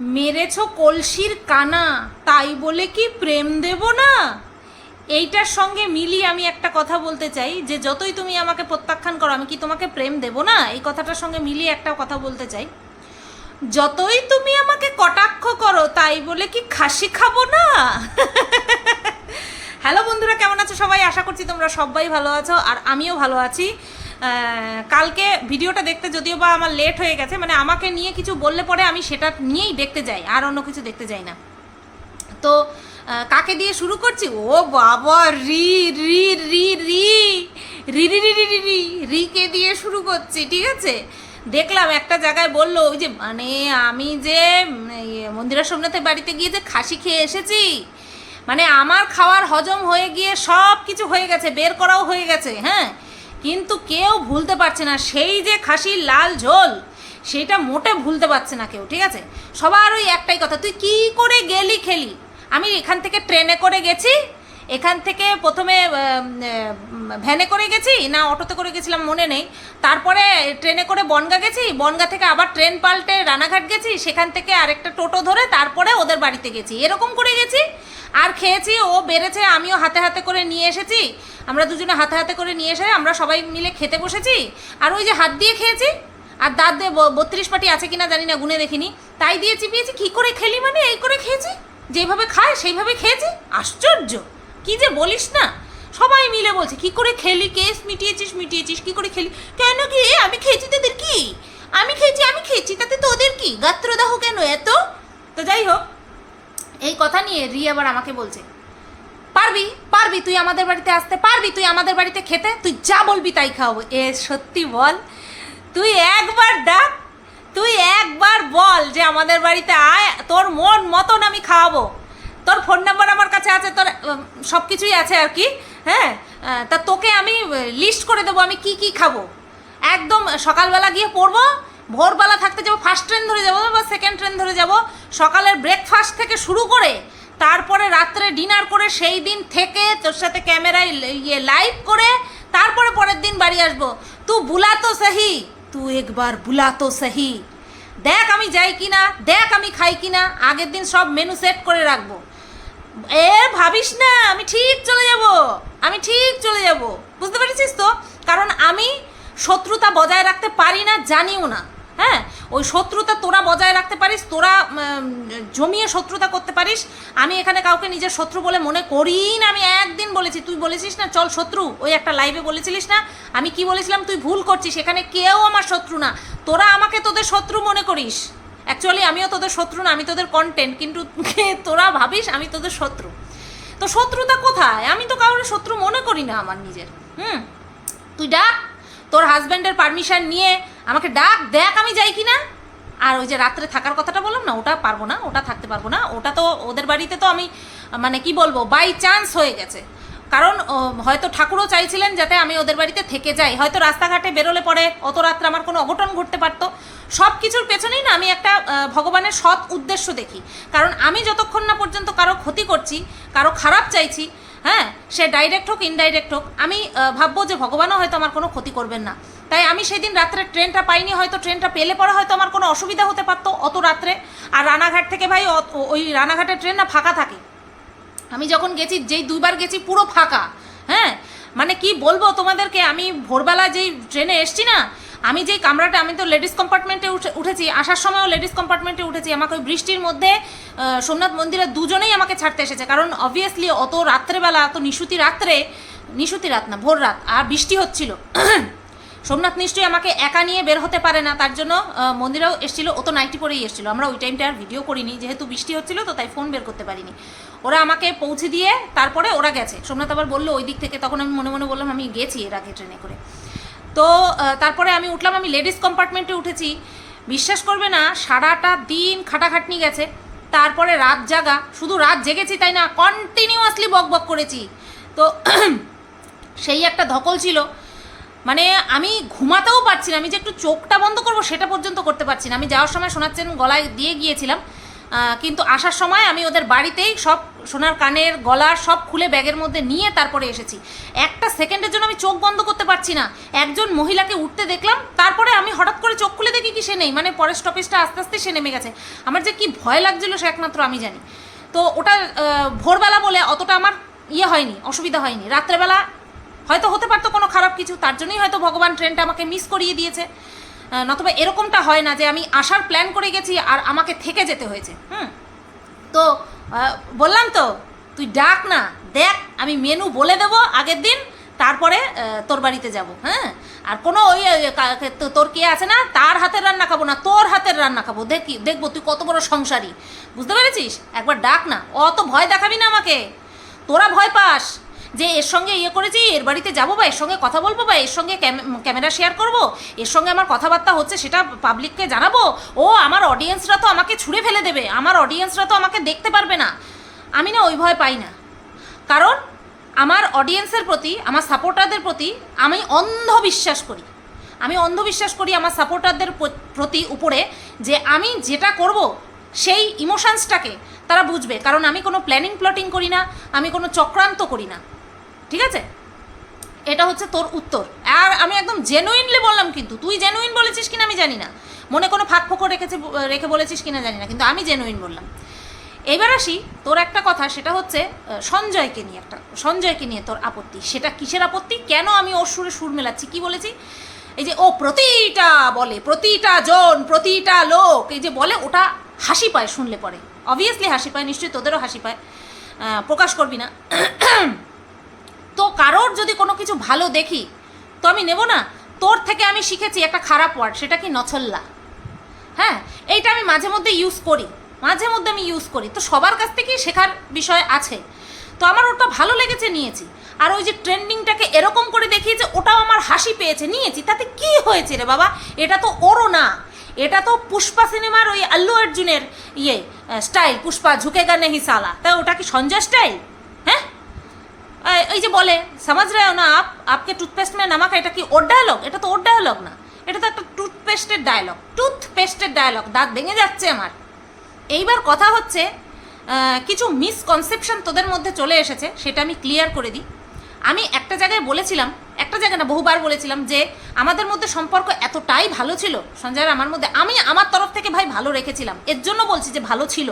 মেরেছ কলসির কানা, তাই বলে কি প্রেম দেব না? এইটার সঙ্গে মিলিয়ে আমি একটা কথা বলতে চাই, যে যতই তুমি আমাকে প্রত্যাখ্যান করো, আমি কি তোমাকে প্রেম দেব না? এই কথাটার সঙ্গে মিলিয়ে একটা কথা বলতে চাই। যতই তুমি আমাকে কটাক্ষ করো, তাই বলে কি খাসি খাব না? হ্যালো বন্ধুরা, কেমন আছো সবাই? আশা করছি তোমরা সবাই ভালো আছো, আর আমিও ভালো আছি। কালকে ভিডিওটা দেখতে যদিও বা আমার লেট হয়ে গেছে মানে আমাকে নিয়ে কিছু বললে পরে আমি সেটা নিয়েই দেখতে যাই আর অন্য কিছু দেখতে যাই না তো কাকে দিয়ে শুরু করছি ও বাবা রি রি রি রি রি রি রি রি রি রিকে দিয়ে শুরু করছি ঠিক আছে দেখলাম একটা জায়গায় বলল ওই যে মানে আমি যে ইয়ে, মন্দিরা সোমনাথের বাড়িতে গিয়ে যে খাসি খেয়ে এসেছি মানে আমার খাওয়ার হজম হয়ে গিয়ে সব কিছু হয়ে গেছে বের করাও হয়ে গেছে হ্যাঁ কিন্তু কেউ ভুলতে পারছে না। সেই যে খাসির লাল ঝোল, সেটা মোটে ভুলতে পারছে না কেউ, ঠিক আছে? সবার ওই একটাই কথা, তুই কি করে গেলি খেলি? আমি এখান থেকে ট্রেনে করে গেছি এখান থেকে প্রথমে ভ্যানে করে গেছি, না অটোতে করে গেছিলাম মনে নেই। তারপরে ট্রেনে করে বনগা গেছি, বনগা থেকে আবার ট্রেন পাল্টে রানাঘাট গেছি, সেখান থেকে আরেকটা টোটো ধরে তারপরে ওদের বাড়িতে গেছি। এরকম করে গেছি, আর খেয়েছি, ও বেড়েছে, আমিও হাতে হাতে করে নিয়ে এসেছি, আমরা দুজনে হাতে হাতে করে নিয়ে এসে আমরা সবাই মিলে খেতে বসেছি। আর ওই যে হাত দিয়ে খেয়েছি, আর দাঁত দিয়ে বত্রিশ পাটি আছে কিনা জানি না, গুনে দেখিনি। তাই দিয়ে চিপিয়েছি, কি করে খেলি মানে এই করে খেয়েছি? যেভাবে খায়, সেইভাবে খেয়েছি? আশ্চর্য! কি যে বলিস না? সবাই মিলে বলছে, কি করে খেলি? কেস মিটিয়েছিস মিটিয়েছিস, কি করে খেলি? কেন কি? আমি খেয়েছি তোদের কি? আমি খেয়েছি আমি খেয়েছি, তাতে তোদের কি? গাত্রদাহ কেন এত? তো যাই হোক, এই কথা নিয়ে রি আবার আমাকে বলছে, পারবি পারবি তুই আমাদের বাড়িতে আসতে, পারবি তুই আমাদের বাড়িতে খেতে? তুই যা বলবি তাই খাওয়াবো। এ, সত্যি বল, তুই একবার ডাক, তুই একবার বল যে আমাদের বাড়িতে আয়, তোর মন মতন আমি খাওয়াবো। তোর ফোন নাম্বার আমার কাছে আছে, তোর সব কিছুই আছে আর কি হ্যাঁ? তা তোকে আমি লিস্ট করে দেবো, আমি কি কি খাব। একদম সকালবেলা গিয়ে পড়ব, ভোরবেলা থাকতে যাব ফার্স্ট ট্রেন ধরে যাব, বা সেকেন্ড ট্রেন ধরে যাব, সকালের ব্রেকফাস্ট থেকে শুরু করে, তারপরে রাত্রে ডিনার করে সেই দিন থেকে তোর সাথে ক্যামেরায় ইয়ে লাইভ করে, তারপরে পরের দিন বাড়ি আসব। তু বুলা তো সহি, তু একবার বুলা তো সহি। দেখ আমি যাই কি না দেখ আমি খাই কি না আগের দিন সব মেনু সেট করে রাখব। এ, ভাবিস না, আমি ঠিক চলে যাব। আমি ঠিক চলে যাব। বুঝতে পেরেছিস তো? কারণ আমি শত্রুতা বজায় রাখতে পারি না, জানিও না। হ্যাঁ? ওই শত্রুতা তোরা বজায় রাখতে পারিস, তোরা জমিয়ে শত্রুতা করতে পারিস। আমি এখানে কাউকে নিজের শত্রু বলে মনে করি না। আমি একদিন বলেছি, তুই বলেছিস না, চল শত্রু, ওই একটা লাইভে বলেছিলিস না। আমি কি বলেছিলাম, তুই ভুল করছিস, এখানে কেউ আমার শত্রু না। তোরা আমাকে তোদের শত্রু মনে করিস। অ্যাকচুয়ালি আমিও তোদের শত্রু না, আমি তোদের কন্টেন্ট কিন্তু তোরা ভাবিস আমি তোদের শত্রু। তো শত্রুতা কোথায়? আমি তো কারোর শত্রু মনে করি না আমার নিজের। হুম? তুই ডাক, তোর হাজব্যান্ডের পারমিশন নিয়ে আমাকে ডাক, দেখ আমি যাই কি না আর ওই যে রাত্রে থাকার কথাটা বললাম না, ওটা পারব না, ওটা থাকতে পারব না। ওটা তো ওদের বাড়িতে তো আমি মানে কি বলব বাই চান্স হয়ে গেছে। কারণ হয়তো ঠাকুরও চাইছিলেন যাতে আমি ওদের বাড়িতে থেকে যাই। হয়তো রাস্তাঘাটে বেরোলে পরে অত রাত্রে আমার কোনো অঘটন ঘটতে পারতো। সব কিছুর পেছনেই না আমি একটা ভগবানের সৎ উদ্দেশ্য দেখি। কারণ আমি যতক্ষণ না পর্যন্ত কারও ক্ষতি করছি, কারও খারাপ চাইছি হ্যাঁ সে ডাইরেক্ট হোক ইনডাইরেক্ট হোক, আমি ভাববো যে ভগবানও হয়তো আমার কোনো ক্ষতি করবেন না। তাই আমি সেদিন রাত্রে ট্রেনটা পাইনি, হয়তো ট্রেনটা পেলে পরে হয়তো আমার কোনো অসুবিধা হতে পারতো অত রাত্রে। আর রানাঘাট থেকে ভাই ওই রানাঘাটের ট্রেন না ফাঁকা থাকে। আমি যখন গেছি, যেই দুইবার গেছি পুরো ফাঁকা। হ্যাঁ? মানে কি বলব তোমাদেরকে, আমি ভোরবেলা যেই ট্রেনে এসছি না, আমি যেই কামরাটা, আমি তো লেডিস কম্পার্টমেন্টে উঠে উঠেছি। আসার সময়ও লেডিস কম্পার্টমেন্টে উঠেছি। আমাকে ওই বৃষ্টির মধ্যে সোমনাথ মন্দিরে দুজনেই আমাকে ছাড়তে এসেছে। কারণ অবভিয়াসলি অত রাত্রেবেলা, অত নিশুতি রাত্রে নিশুতি রাত না, ভোর রাত, আর বৃষ্টি হচ্ছিল। সোমনাথ নিশ্চয়ই আমাকে একা নিয়ে বের হতে পারে না, তার জন্য মন্দিরেও এসেছিল, ও তো নাইটি পরেই এসেছিল। আমরা ওই টাইমটা আর ভিডিও করিনি, যেহেতু বৃষ্টি হচ্ছিল, তো তাই ফোন বের করতে পারিনি। ওরা আমাকে পৌঁছে দিয়ে তারপরে ওরা গেছে। সোমনাথ আবার বলল, ওই দিক থেকে। তখন আমি মনে মনে বললাম, আমি গেছি এর আগে ট্রেনে করে। তো তারপরে আমি উঠলাম, আমি লেডিস কম্পার্টমেন্টে উঠেছি। বিশ্বাস করবে না, সারাটা দিন খাটাখাটনি গেছে। তারপরে রাত জাগা, শুধু রাত জেগেছি তাই না কন্টিনিউয়াসলি বক বক করেছি। তো, সেই একটা ধকল ছিল। মানে আমি ঘুমাতেও পারছি না, আমি যে একটু চোখটা বন্ধ করব সেটা পর্যন্ত করতে পারছি না। আমি যাওয়ার সময় শোনাচ্ছেন গলায় দিয়ে গিয়েছিলাম কিন্তু আসার সময় আমি ওদের বাড়িতেই সব সোনার কানের গলার সব খুলে ব্যাগের মধ্যে নিয়ে তারপরে এসেছি। একটা সেকেন্ডের জন্য আমি চোখ বন্ধ করতে পারছি না। একজন মহিলাকে উঠতে দেখলাম, তারপরে আমি হঠাৎ করে চোখ খুলে দেখি কি কি সে নেই মানে পরের স্টপেজটা আস্তে আস্তে সে নেমে গেছে। আমার যে কি ভয় লাগছিল সে একমাত্র আমি জানি। তো ওটা ভোরবেলা বলে অতটা আমার ইয়ে হয়নি, অসুবিধা হয়নি। রাত্রেবেলা হয়তো হতে পারতো কোনো খারাপ কিছু, তার জন্যই হয়তো ভগবান ট্রেনটা আমাকে মিস করিয়ে দিয়েছে। নতুবা এরকমটা হয় না যে আমি আসার প্ল্যান করে গেছি আর আমাকে থেকে যেতে হয়েছে, হুম? তো বললাম তো, তুই ডাক না, দেখ, আমি মেনু বলে দেব আগের দিন, তারপরে তোর বাড়িতে যাব হ্যাঁ? আর কোনো ওই তোর কে আছে না, তার হাতের রান্না খাব না, তোর হাতের রান্না খাব, দেখি, দেখব তুই কত বড় সংসারী। বুঝতে পেরেছিস? একবার ডাক না, অত ভয় দেখাবি না আমাকে। তোরা ভয় পাস। যে এর সঙ্গে ইয়ে করেছি, এর বাড়িতে যাব বা এর সঙ্গে কথা বলব বা এর সঙ্গে ক্যামেরা শেয়ার করব, এর সঙ্গে আমার কথাবার্তা হচ্ছে সেটা পাবলিককে জানাব, ও আমার অডিয়েন্সরা তো আমাকে ছুঁড়ে ফেলে দেবে, আমার অডিয়েন্সরা তো আমাকে দেখতে পারবে না। আমি না ওই ভয় পাই না। কারণ আমার অডিয়েন্সের প্রতি, আমার সাপোর্টারদের প্রতি আমি অন্ধ বিশ্বাস করি। আমি অন্ধবিশ্বাস করি আমার সাপোর্টারদের প্রতি উপরে যে আমি যেটা করব, সেই ইমোশনসটাকে তারা বুঝবে। কারণ আমি কোনো প্ল্যানিং প্লটিং করি না, আমি কোনো চক্রান্ত করি না। ঠিক আছে? এটা হচ্ছে তোর উত্তর। আর আমি একদম জেনুইনলি বললাম কিন্তু, তুই জেনুইন বলেছিস কিনা আমি জানি না। মনে কোনো ফাঁক ফোকর রেখেছে, রেখে বলেছিস কিনা জানি না, কিন্তু আমি জেনুইন বললাম। এবার আসি তোর একটা কথা, সেটা হচ্ছে সঞ্জয়কে নিয়ে একটা, সঞ্জয়কে নিয়ে তোর আপত্তি। সেটা কিসের আপত্তি? কেন আমি ওর সুরে সুর মেলাচ্ছি? কি বলেছি? এই যে ও প্রতিটা বলে, প্রতিটা জন, প্রতিটা লোক, এই যে বলে, ওটা হাসি পায় শুনলে পরে। অবভিয়াসলি হাসি পায়, নিশ্চয়ই তোদেরও হাসি পায়। প্রকাশ করবি না। তো কারোর যদি কোনো কিছু ভালো দেখি, তো আমি নেব না। তোর থেকে আমি শিখেছি একটা খারাপ ওয়ার্ড সেটা কি নছল্লা? হ্যাঁ এইটা আমি মাঝে মধ্যে ইউজ করি। মাঝে মধ্যে আমি ইউজ করি। তো সবার কাছ থেকেই শেখার বিষয় আছে। তো আমার ওটা ভালো লেগেছে নিয়েছি। আর ওই যে ট্রেন্ডিংটাকে এরকম করে দেখিয়েছে, ওটাও আমার হাসি পেয়েছে। নিয়েছি। তাতে কি হয়েছে রে বাবা? এটা তো ওরও না। এটা তো পুষ্পা সিনেমার ওই আল্লু অর্জুনের ইয়ে স্টাইল পুষ্পা ঝুঁকেগা গানে হিসালা তা ওটা কি সঞ্জয় স্টাইল এই যে বলে, সমাজ রে না, আপ, আপকে টুথপেস্ট মে নামাক, এটা কি ওর ডায়লগ এটা তো ওর ডায়লগ না। এটা তো একটা টুথপেস্টের ডায়লগ টুথপেস্টের ডায়লগ দাঁত ভেঙে যাচ্ছে আমার। এইবার কথা হচ্ছে কিছু মিসকনসেপশন তোদের মধ্যে চলে এসেছে, সেটা আমি ক্লিয়ার করে দিই। আমি একটা জায়গায় বলেছিলাম, একটা জায়গায় না, বহুবার বলেছিলাম যে আমাদের মধ্যে সম্পর্ক এতটাই ভালো ছিল, সঞ্জয়, আমার মধ্যে আমি আমার তরফ থেকে ভাই ভালো রেখেছিলাম, এর জন্য বলছি যে ভালো ছিল।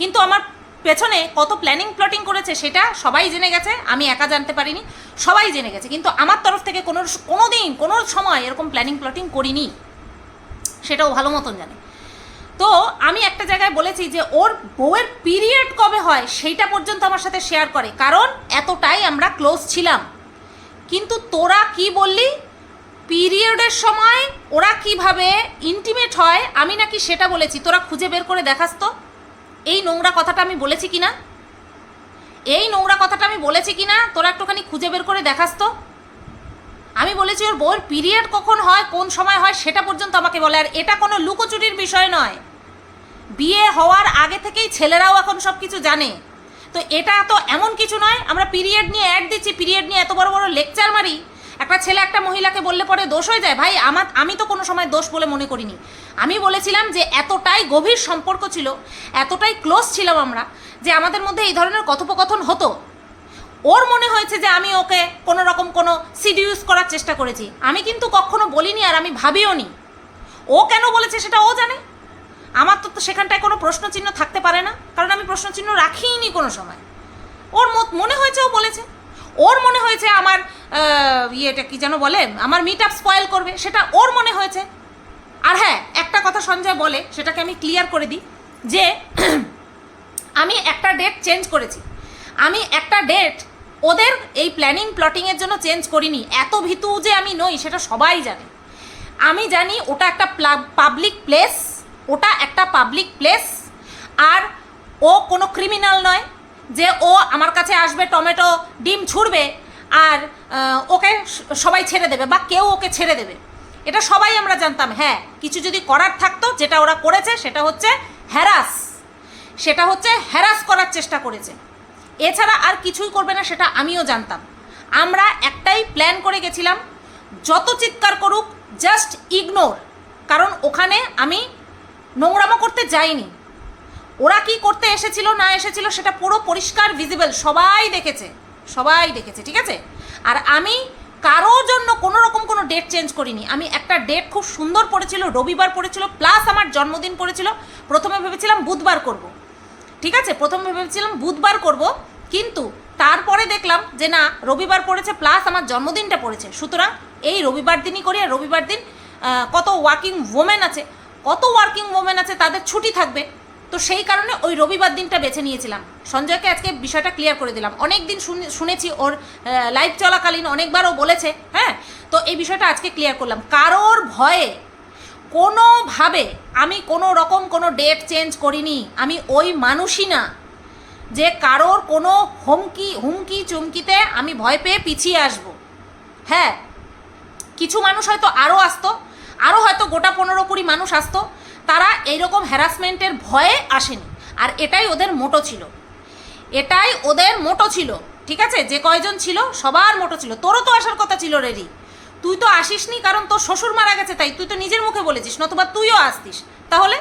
কিন্তু আমার পেছনে কত প্ল্যানিং প্লটিং করেছে সেটা সবাই জেনে গেছে, আমি একা জানতে পারিনি, সবাই জেনে গেছে। কিন্তু আমার তরফ থেকে কোনো কোনো দিন কোনো সময় এরকম প্ল্যানিং প্লটিং করিনি। সেটাও ভালো মতন জানে। তো আমি একটা জায়গায় বলেছি যে ওর বউয়ের পিরিয়ড কবে হয় সেইটা পর্যন্ত আমার সাথে শেয়ার করে। কারণ এতটাই আমরা ক্লোজ ছিলাম। কিন্তু তোরা কি বললি? পিরিয়ডের সময় ওরা কীভাবে ইন্টিমেট হয়, আমি নাকি সেটা বলেছি। তোরা খুঁজে বের করে দেখাস তো। এই নোংরা কথাটা আমি বলেছি কি না এই নোংরা কথাটা আমি বলেছি কি না তোরা একটুখানি খুঁজে বের করে দেখাস তো। আমি বলেছি ওর বউয়ের পিরিয়ড কখন হয়, কোন সময় হয়, সেটা পর্যন্ত আমাকে বলে। আর এটা কোনো লুকোচুরির বিষয় নয়। বিয়ে হওয়ার আগে থেকেই ছেলেরাও এখন সব কিছু জানে। তো এটা তো এমন কিছু নয়, আমরা পিরিয়ড নিয়ে অ্যাড দিচ্ছি, পিরিয়ড নিয়ে এত বড় বড় লেকচার মারি। একটা ছেলে একটা মহিলাকে বললে পরে দোষ হয়ে যায়। ভাই, আমার আমি তো কোনো সময় দোষ বলে মনে করিনি। আমি বলেছিলাম যে এতটাই গভীর সম্পর্ক ছিল, এতটাই ক্লোজ ছিলাম আমরা, যে আমাদের মধ্যে এই ধরনের কথোপকথন হতো। ওর মনে হয়েছে যে আমি ওকে কোনো রকম কোনো সিডিউস করার চেষ্টা করেছি। আমি কিন্তু কখনো বলিনি আর আমি ভাবিও নি। ও কেন বলেছে সেটা ও জানে। আমার তো সেখানটায় কোনো প্রশ্নচিহ্ন থাকতে পারে না, কারণ আমি প্রশ্নচিহ্ন রাখিইনি কোনো সময়। ওর মত- মনে হয়েছে ও বলেছে। ওর মনে হয়েছে আমার ইয়েটা কি যেন বলে, আমার মিট আপ স্পয়েল করবে, সেটা ওর মনে হয়েছে। আর হ্যাঁ একটা কথা সঞ্জয় বলে, সেটাকে আমি ক্লিয়ার করে দিই, যে আমি একটা ডেট চেঞ্জ করেছি। আমি একটা ডেট ওদের এই প্ল্যানিং প্লটিংয়ের জন্য চেঞ্জ করিনি। এত ভীতু যে আমি নই, সেটা সবাই জানে। আমি জানি ওটা একটা পাবলিক প্লেস ওটা একটা পাবলিক প্লেস আর ও কোনো ক্রিমিনাল নয়। যে ও আমার কাছে আসবে, টমেটো, ডিম ছুঁড়বে আর ওকে সবাই ছেড়ে দেবে বা কেউ ওকে ছেড়ে দেবে। এটা সবাই আমরা জানতাম হ্যাঁ কিছু যদি করার থাকতো, যেটা ওরা করেছে সেটা হচ্ছে হ্যারাস সেটা হচ্ছে হ্যারাস করার চেষ্টা করেছে। এছাড়া আর কিছুই করবে না সেটা আমিও জানতাম। আমরা একটাই প্ল্যান করে গেছিলাম, যত চিৎকার করুক জাস্ট ইগনোর কারণ ওখানে আমি নোংরামো করতে যাইনি। ওরা কি করতে এসেছিল, না এসেছিল সেটা পুরো পরিষ্কার ভিজিবল সবাই দেখেছে সবাই দেখেছে, ঠিক আছে? আর আমি কারোর জন্য কোনো রকম কোনো ডেট চেঞ্জ করিনি। আমি একটা ডেট খুব সুন্দর পড়েছিল, রবিবার পড়েছিল প্লাস আমার জন্মদিন পড়েছিল, প্রথমে ভেবেছিলাম বুধবার করব। ঠিক আছে? প্রথমে ভেবেছিলাম বুধবার করব, কিন্তু তারপরে দেখলাম যে না, রবিবার পড়েছে প্লাস আমার জন্মদিনটা পড়েছে। সুতরাং এই রবিবার দিনই করি, আর রবিবার দিন কত ওয়ার্কিং ওমেন আছে, কত ওয়ার্কিং ওমেন আছে, তাদের ছুটি থাকবে। তো সেই কারণে ওই রবিবার দিনটা বেছে নিয়েছিলাম। সঞ্জয়কে আজকে বিষয়টা ক্লিয়ার করে দিলাম। অনেক দিন শুনে- শুনেছি ওর লাইভ চলাকালীন অনেকবারও বলেছে হ্যাঁ? তো এই বিষয়টা আজকে ক্লিয়ার করলাম। কারোর ভয়ে কোনোভাবে আমি কোনো রকম কোনো ডেট চেঞ্জ করিনি। আমি ওই মানুষই না যে কারোর কোনো হুমকি হুমকি চুমকিতে আমি ভয় পেয়ে পিছিয়ে আসব। হ্যাঁ কিছু মানুষ হয়তো আরও আসতো আরও হয়তো গোটা পনেরো কুড়ি মানুষ আসতো তারা এইরকম হ্যারাসমেন্টের ভয়ে আসেনি। আর এটাই ওদের মোটো ছিল। এটাই ওদের মোটো ছিল। ঠিক আছে? যে কয়জন ছিল, সবার মোটো ছিল। তোরও তো আসার কথা ছিল রেডি তুই তো আসিসনি কারণ তোর শ্বশুর মারা গেছে, তাই তুই তো নিজের মুখে বলেছিস, নতুবা তুইও আসতিস। তাহলে?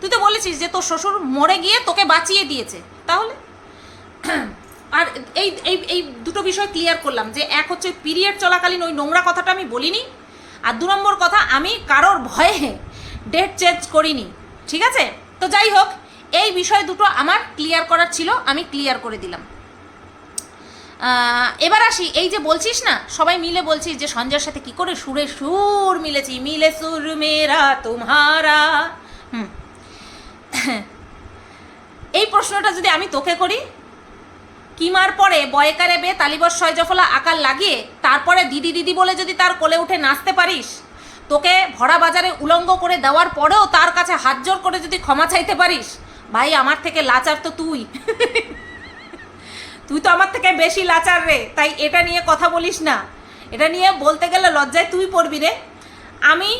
তুই তো বলেছিস যে তোর শ্বশুর মরে গিয়ে তোকে বাঁচিয়ে দিয়েছে। তাহলে? আর এই এই এই দুটো বিষয় ক্লিয়ার করলাম যে এক হচ্ছে পিরিয়ড চলাকালীন ওই নোংরা কথাটা আমি বলিনি। আর দু নম্বর কথা, আমি কারোর ভয়ে ডেট চেঞ্জ করিনি, ঠিক আছে? তো যাই হোক, এই বিষয় দুটো আমার ক্লিয়ার করার ছিল, আমি ক্লিয়ার করে দিলাম। এবার আসি, এই যে বলছিস না, সবাই মিলে বলছিস যে সঞ্জয়ের সাথে কি করে সুরে সুর মিলেছি, মিলে সুর মেরা তোমারা। এই প্রশ্নটা যদি আমি তোকে করি, কিমার পরে বয়কারে বে তালিবর ছয় জফলা আকার লাগিয়ে, তারপরে দিদি দিদি বলে যদি তার কোলে উঠে নাচতে পারিস তোকে ভরা বাজারে উলঙ্গ করে দেওয়ার পরেও তার কাছে হাত জোর করে যদি ক্ষমা চাইতে পারিস, ভাই আমার থেকে লাচার তো তুই। তুই তো আমার থেকে বেশি লাচার রে, তাই এটা নিয়ে কথা বলিস না। এটা নিয়ে বলতে গেলে লজ্জায় তুই পড়বি রে। আমি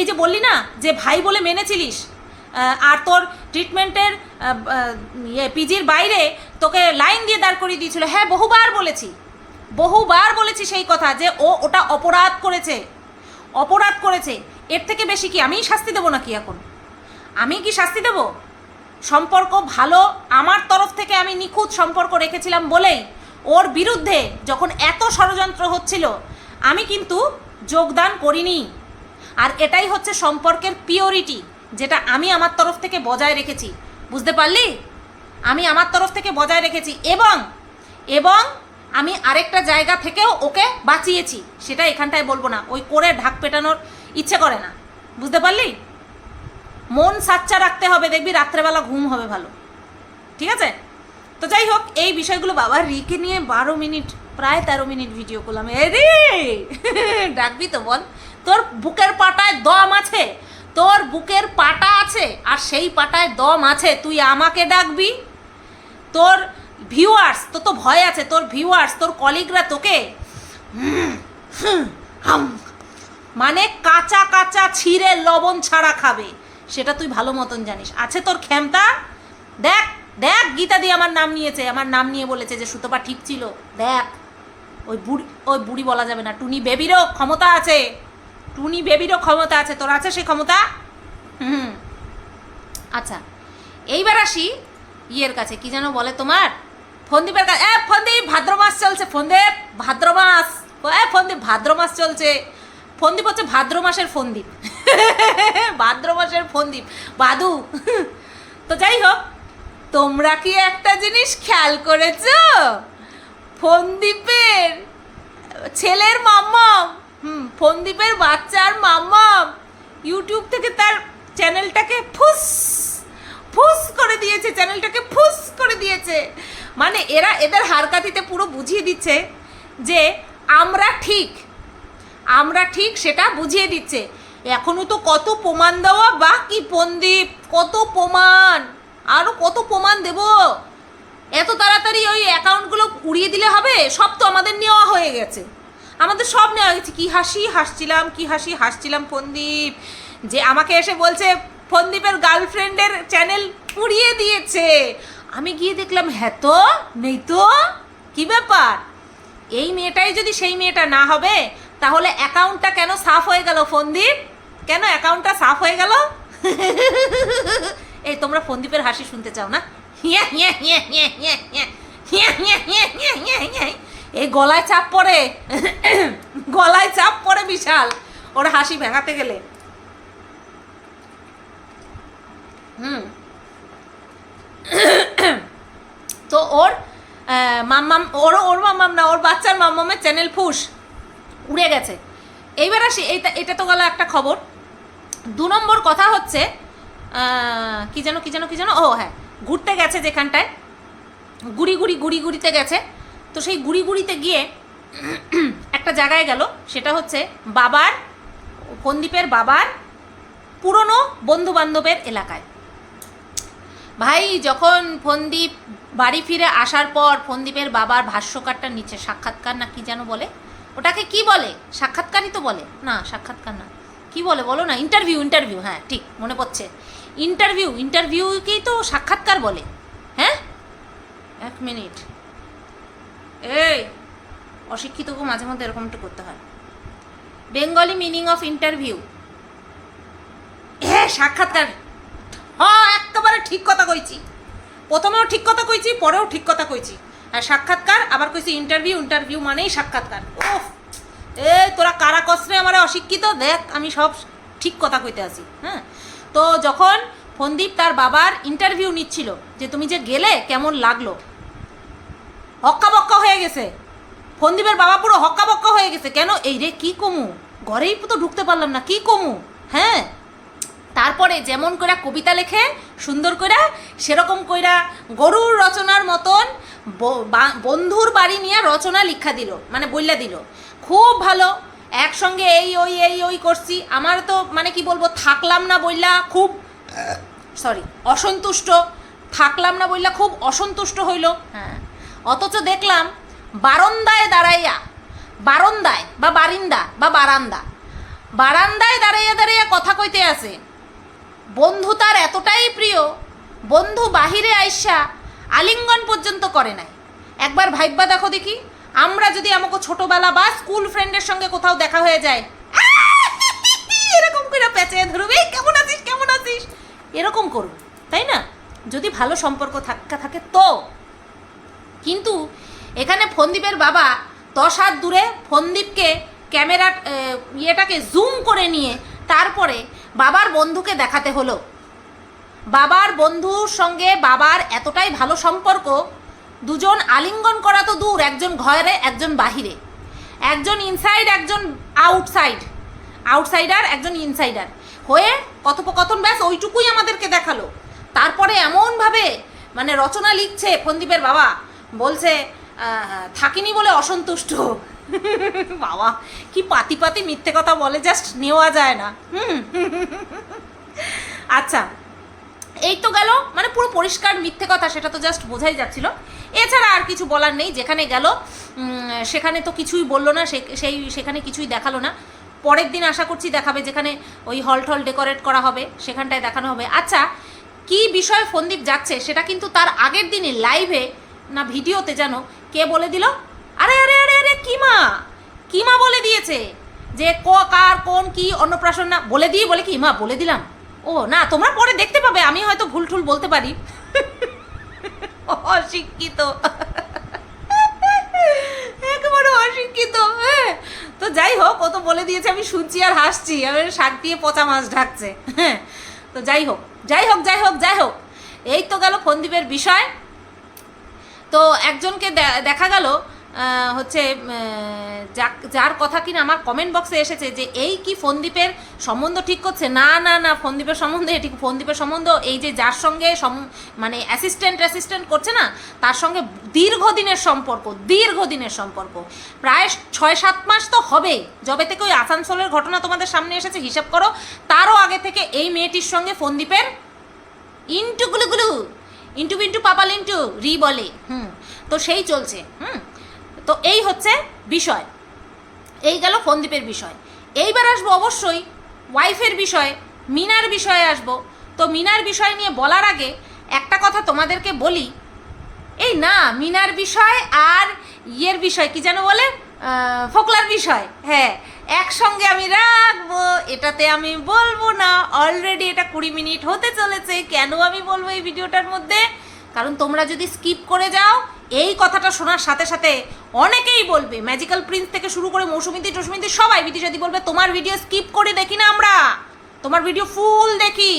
এই যে বললি না, যে ভাই বলে মেনেছিলিস আর তোর ট্রিটমেন্টের ইয়ে পিজির বাইরে তোকে লাইন দিয়ে দাঁড় করিয়ে দিয়েছিল। হ্যাঁ বহুবার বলেছি। বহুবার বলেছি সেই কথা যে ও ওটা অপরাধ করেছে। অপরাধ করেছে। এর থেকে বেশি কি আমিই শাস্তি দেবো নাকি এখন? আমি কি শাস্তি দেব? সম্পর্ক ভালো আমার তরফ থেকে আমি নিখুঁত সম্পর্ক রেখেছিলাম বলেই ওর বিরুদ্ধে যখন এত ষড়যন্ত্র হচ্ছিল, আমি কিন্তু যোগদান করিনি। আর এটাই হচ্ছে সম্পর্কের পিওরিটি যেটা আমি আমার তরফ থেকে বজায় রেখেছি। বুঝতে পারলি? আমি আমার তরফ থেকে বজায় রেখেছি। এবং এবং আমি আরেকটা জায়গা থেকেও ওকে বাঁচিয়েছি, সেটা এখানটায় বলব না। ওই করে ঢাক পেটানোর ইচ্ছে করে না। বুঝতে পারলি? মন সাচ্চা রাখতে হবে, দেখবি রাত্রেবেলা ঘুম হবে ভালো। ঠিক আছে? তো যাই হোক, এই বিষয়গুলো বাবা রিকে নিয়ে বারো মিনিট, প্রায় তেরো মিনিট ভিডিও করলাম। এ রে! ডাকবি তো বল। তোর বুকের পাটায় দম আছে। তোর বুকের পাটা আছে, আর সেই পাটায় দম আছে। তুই আমাকে ডাকবি? তোর ভিউয়ার্স তো তো ভয় আছে, তোর ভিউয়ার্স তোর কলিগরা তোকে? মানে কাঁচা কাঁচা ছিঁড়ে লবণ ছাড়া খাবে। সেটা তুই ভালো মতন জানিস। আছে তোর ক্ষমতা? দেখ দেখ, গীতা দিয়ে আমার নাম নিয়েছে, আমার নাম নিয়ে বলেছে যে সুতপা ঠিক ছিল। দেখ, ওই বুড়ি ওই বুড়ি বলা যাবে না। টুনি বেবিরও ক্ষমতা আছে। টুনি বেবিরও ক্ষমতা আছে। তোর আছে সেই ক্ষমতা? হুম। আচ্ছা এইবার আসি ইয়ের কাছে, কি যেন বলে তোমার? ফন্দীপের কাছে, এ ফন্দীপ ভাদ্র মাস চলছে, ফন্দীপ ভাদ্র মাস এ ফন্দীপ ভাদ্র মাস চলছে। ফন্দীপ হচ্ছে ভাদ্র মাসের ফন্দীপ। ভাদ্র মাসের ফন্দীপ। বাদু। তো যাই হোক, তোমরা কি একটা জিনিস খেয়াল করেছ? ফন্দীপের ছেলের মাম্মাম, হুম, ফন্দীপের বাচ্চার মাম্মাম, ইউটিউব থেকে তার চ্যানেলটাকে ফুস ফুস করে দিয়েছে, চ্যানেলটাকে ফুস করে দিয়েছে। মানে এরা এদের হারকাতিতে পুরো বুঝিয়ে দিচ্ছে যে আমরা ঠিক। আমরা ঠিক সেটা বুঝিয়ে দিচ্ছে। এখনও তো কত প্রমাণ দেওয়া বা বাকি পন্দীপ কত প্রমাণ। আরও কত প্রমাণ দেব? এত তাড়াতাড়ি ওই অ্যাকাউন্টগুলো উড়িয়ে দিলে হবে? সব তো আমাদের নেওয়া হয়ে গেছে। আমাদের সব নেওয়া গেছে কি হাসি, হাসছিলাম, কি হাসি, হাসছিলাম ফন্দীপ যে আমাকে এসে বলছে ফন্দীপের গার্লফ্রেন্ডের চ্যানেল পুড়িয়ে দিয়েছে আমি গিয়ে দেখলাম হ্যাঁ তো নেই তো কী ব্যাপার এই মেয়েটাই যদি সেই মেয়েটা না হবে তাহলে অ্যাকাউন্টটা কেন সাফ হয়ে গেল ফন্দীপ কেন অ্যাকাউন্টটা সাফ হয়ে গেল এই তোমরা ফন্দীপের হাসি শুনতে চাও না এই গলায় চাপ পড়ে গলায় চাপ পড়ে বিশাল ওর হাসি ভেঙাতে গেলে হুম। তো ওর মাম্মাম ওর ওর মাম্মাম না, ওর বাচ্চার মাম্মামের চ্যানেল ফুস উড়ে গেছে। এইবার আসি, এইটা, এটা তো গেল একটা খবর। দু নম্বর কথা হচ্ছে কি যেন কি যেন কি যেন, ও হ্যাঁ ঘুরতে গেছে যেখানটায়। গুড়ি গুড়ি গুড়ি গুড়িতে গেছে। তো সেই গুড়ি গুড়িতে গিয়ে একটা জায়গায় গেল, সেটা হচ্ছে বাবার ফন্দীপের বাবার পুরনো বন্ধু বান্ধবের এলাকায়। ভাই, যখন ফন্দীপ বাড়ি ফিরে আসার পর ফন্দীপের বাবার ভাষ্যকারটার নিচে, সাক্ষাৎকার না কি যেন বলে? ওটাকে কি বলে? সাক্ষাৎকারই তো বলে। না, সাক্ষাৎকার না। কি বলে বলো না? ইন্টারভিউ ইন্টারভিউ হ্যাঁ ঠিক, মনে পড়ছে। ইন্টারভিউ, ইন্টারভিউকেই তো সাক্ষাৎকার বলে। হ্যাঁ? এক মিনিট। এই অশিক্ষিতকে মাঝে মধ্যে এরকম একটু করতে হয়। Bengali meaning of interview. হ্যাঁ সাক্ষাৎকার। একেবারে ঠিক কথা কইছি। প্রথমেও ঠিক কথা কইছি, পরেও ঠিক কথা কইছি। আর সাক্ষাৎকার, আবার কইছি ইন্টারভিউ ইন্টারভিউ মানেই সাক্ষাৎকার। ওফ এ তোরা কারা কষ্টে আমার অশিক্ষিত? দেখ, আমি সব ঠিক কথা কইতে আসি হ্যাঁ? তো যখন ফন্দীপ তার বাবার ইন্টারভিউ নিচ্ছিল, যে তুমি যে গেলে কেমন লাগল? হক্কা বক্কা হয়ে গেছে। ফন্দীপের বাবা পুরো হক্কা বক্কা হয়ে গেছে। কেন? এই রে, কি কমু? ঘরেই তো ঢুকতে পারলাম না, কি কমু? হ্যাঁ? তারপরে যেমন কইরা কবিতা লেখে সুন্দর কইরা সেরকম কইরা গরুর রচনার মতন বন্ধুর বাড়ি নিয়ে রচনা লিখা দিল মানে বইলা দিল। খুব ভালো একসঙ্গে এই ওই এই ওই করছি। আমার তো মানে কি বলব থাকলাম না বইলা খুব সরি অসন্তুষ্ট। থাকলাম না বইলা খুব অসন্তুষ্ট হইল। হ্যাঁ। অথচ দেখলাম বারন্দায় দাঁড়াইয়া বারন্দায় বা বারিন্দা বা বারান্দা বারান্দায় দাঁড়াইয়া দাঁড়াইয়া কথা কইতে আছে। বন্ধু তার এতটাই প্রিয়, বন্ধু বাহিরে আইসা আলিঙ্গন পর্যন্ত করে নাই। একবার ভাইব্বা দেখো দেখি, আমরা যদি আমাকে ছোটবেলা বা স্কুল ফ্রেন্ডের সঙ্গে কোথাও দেখা হয়ে যায় এরকম করে পেঁচিয়ে ধরবে কেমন আছিস কেমন আছিস? এরকম করুন, তাই না? যদি ভালো সম্পর্ক থাকা থাকে তো। কিন্তু এখানে ফন্দীপের বাবা দশ হাত দূরে ফন্দীপকে ক্যামেরা ইয়েটাকে জুম করে নিয়ে তারপরে বাবার বন্ধুকে দেখাতে হলো। বাবার বন্ধুর সঙ্গে বাবার এতটাই ভালো সম্পর্ক, দুজন আলিঙ্গন করা তো দূর, একজন ঘরে, একজন বাহিরে। একজন ইনসাইড একজন আউটসাইড আউটসাইডার একজন ইনসাইডার হয়ে কথোপকথন ব্যাস ওইটুকুই আমাদেরকে দেখাল। তারপরে এমনভাবে মানে রচনা লিখছে ফন্দীপের বাবা, বলছে থাকিনি বলে অসন্তুষ্ট। বাবা, কি পাতি পাতি মিথ্যে কথা বলে জাস্ট নেওয়া যায় না। আচ্ছা এই তো গেল মানে পুরো পরিষ্কার মিথ্যে কথা, সেটা তো জাস্ট বোঝাই যাচ্ছিল। এছাড়া আর কিছু বলার নেই, যেখানে গেল সেখানে তো কিছুই বলল না সেই সেখানে কিছুই দেখাল না। পরের দিন আশা করছি দেখাবে, যেখানে ওই হল টল ডেকোরেট করা হবে, সেখানটায় দেখানো হবে। আচ্ছা কি বিষয়ে ফন্দীপ যাচ্ছে, সেটা কিন্তু তার আগের দিনে লাইভে না ভিডিওতে যেন কে বলে দিল? আরে আরে কিমা? কিমা বলে দিয়েছে যে ক, কার, কোন, কি, অন্নপ্রাশন না, বলে দিয়ে বলে কি? মা, বলে দিলাম। ও, না, তোমরা পরে দেখতে পাবে, আমি হয়তো ভুল ঠুল বলতে পারি। অশিক্ষিত। একেবারে অশিক্ষিত হ্যাঁ তো যাই হোক, ও তো বলে দিয়েছে, আমি শুনছি আর হাসছি। আমি শাক দিয়ে পচা মাছ ঢাকছে হ্যাঁ তো যাই হোক যাই হোক যাই হোক যাই হোক। এই তো গেল ফন্দীপের বিষয়। তো একজনকে দেখা গেল হচ্ছে যার কথা কিনা আমার কমেন্ট বক্সে এসেছে যে, এই কি ফন্দীপের সম্বন্ধ ঠিক করছে? না না না, ফন্দীপের সম্বন্ধে এটি ফন্দীপের সম্বন্ধ, এই যে যার সঙ্গে মানে অ্যাসিস্ট্যান্ট অ্যাসিস্ট্যান্ট করছে না, তার সঙ্গে দীর্ঘদিনের সম্পর্ক দীর্ঘদিনের সম্পর্ক। প্রায় ছয়, সাত মাস তো হবেই। যবে থেকে ওই আসানসোলের ঘটনা তোমাদের সামনে এসেছে, হিসাব করো, তারও আগে থেকে এই মেয়েটির সঙ্গে ফন্দীপের ইন্টু গুলু গুলু ইন্টু বিন্টু, পাপাল ইন্টু, রি বলে, হুম, তো সেই চলছে, হুম। তো এই হচ্ছে বিষয়। এই গেল ফন্দীপের বিষয়। এইবার আসব অবশ্যই ওয়াইফের বিষয়ে, মিনার বিষয়ে আসব। তো মিনার বিষয় নিয়ে বলার আগে একটা কথা তোমাদেরকে বলি। এই না, মিনার বিষয় আর ইয়ের বিষয়, কি যেন বলে? ফোকলার বিষয়। হ্যাঁ একসঙ্গে আমি রাখব, এটাতে আমি বলব না। অলরেডি এটা কুড়ি মিনিট হতে চলেছে। কেন আমি বলব এই ভিডিওটার মধ্যে? কারণ তোমরা যদি স্কিপ করে যাও এই কথাটা শোনার সাথে সাথে অনেকেই বলবে ম্যাজিক্যাল প্রিন্স থেকে শুরু করে মৌসুমিতি টসুমিতি সবাই বিদিশাদি বলবে, তোমার ভিডিও স্কিপ করে দেখি না আমরা। তোমার ভিডিও ফুল দেখি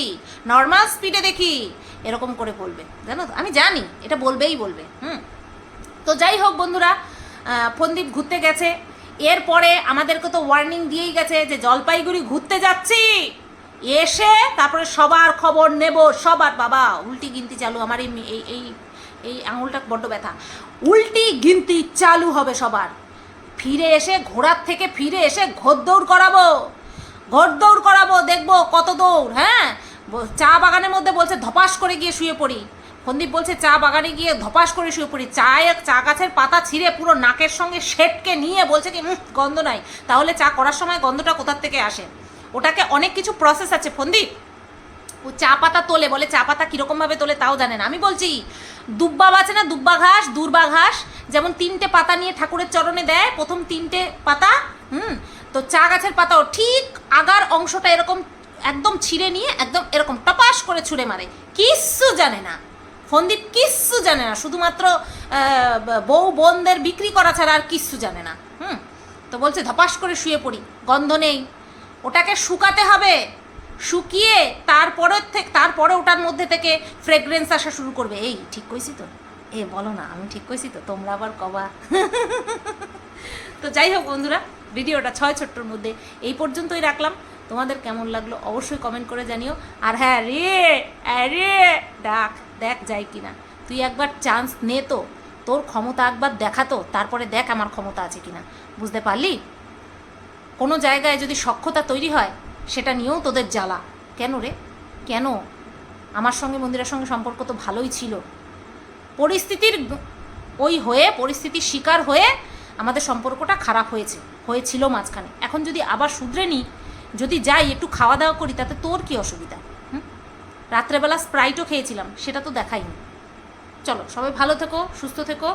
নর্মাল স্পিডে দেখি। এরকম করে বলবে। জানো তো? আমি জানি, এটা বলবেই বলবে। হুম? তো যাই হোক বন্ধুরা ফন্দীপ ঘুরতে গেছে। এরপরে আমাদেরকে তো ওয়ার্নিং দিয়েই গেছে যে জলপাইগুড়ি ঘুরতে যাচ্ছি। এসে তারপরে সবার খবর নেব, সবার বাবা উল্টি গিনতি চালু আমার এই এই এই আঙুলটা বড্ড ব্যথা। উল্টি গিনতি চালু হবে সবার। ফিরে এসে ঘোড়ার থেকে ফিরে এসে ঘোর দৌড় করাবো। ঘোর দৌড় করাবো, দেখব কত দৌড় হ্যাঁ? চা বাগানের মধ্যে বলছে ধপাস করে গিয়ে শুয়ে পড়ি। সন্দীপ বলছে, চা বাগানে গিয়ে ধপাস করে শুয়ে পড়ি। চায়ে চা গাছের পাতা ছিঁড়ে পুরো নাকের সঙ্গে শেটকে নিয়ে বলছে কি গন্ধ নাই। তাহলে চা করার সময় গন্ধটা কোথার থেকে আসে? ওটাকে অনেক কিছু প্রসেস আছে। ফন্দীপ চা পাতা তোলে, বলে চা পাতা কীরকমভাবে তোলে তাও জানে না। আমি বলছি, দুব্বা আছে না, দুব্বা ঘাস, দুর্বা ঘাস, যেমন তিনটে পাতা নিয়ে ঠাকুরের চরণে দেয়, প্রথম তিনটে পাতা, হুম, তো চা গাছের পাতাও ঠিক আগার অংশটা এরকম একদম ছিঁড়ে নিয়ে, একদম এরকম টপাস করে ছুঁড়ে মারে। কিচ্ছু জানে না। ফন্দীপ কিচ্ছু জানে না। শুধুমাত্র বউ বোনদের বিক্রি করা ছাড়া আর কিচ্ছু জানে না। হুম, তো বলছে ধপাস করে শুয়ে পড়ি, গন্ধ নেই। ওটাকে শুকাতে হবে। শুকিয়ে তারপরে থেকে তারপরে ওটার মধ্যে থেকে ফ্রেগরেন্স আসা শুরু করবে। এই, ঠিক কইছি তো? এ, বলো না, আমি ঠিক কইছি তো, তোমরা আবার কবা। তো যাই হোক বন্ধুরা, ভিডিওটা ছয় ছোট্টর মধ্যে এই পর্যন্তই রাখলাম। তোমাদের কেমন লাগল অবশ্যই কমেন্ট করে জানিও। আর হ্যাঁ রে আরে ডাক, দেখ যাই কিনা। তুই একবার চান্স নে তো। তোর ক্ষমতা একবার দেখাতো তারপরে দেখ আমার ক্ষমতা আছে কিনা। বুঝতে পারলি? কোনো জায়গায় যদি সক্ষতা তৈরি হয় সেটা নিয়েও তোদের জ্বালা। কেন রে? কেন? আমার সঙ্গে মন্দিরের সঙ্গে সম্পর্ক তো ভালোই ছিল। পরিস্থিতির ওই হয়ে, পরিস্থিতির শিকার হয়ে আমাদের সম্পর্কটা খারাপ হয়েছে, হয়েছিল মাঝখানে। এখন যদি আবার শুধরে নিই, যদি যাই, একটু খাওয়া দাওয়া করি, তাতে তোর কি অসুবিধা? হুম? রাত্রেবেলা স্প্রাইটও খেয়েছিলাম, সেটা তো দেখাইনি। চলো, সবাই ভালো থেকো, সুস্থ থেকো।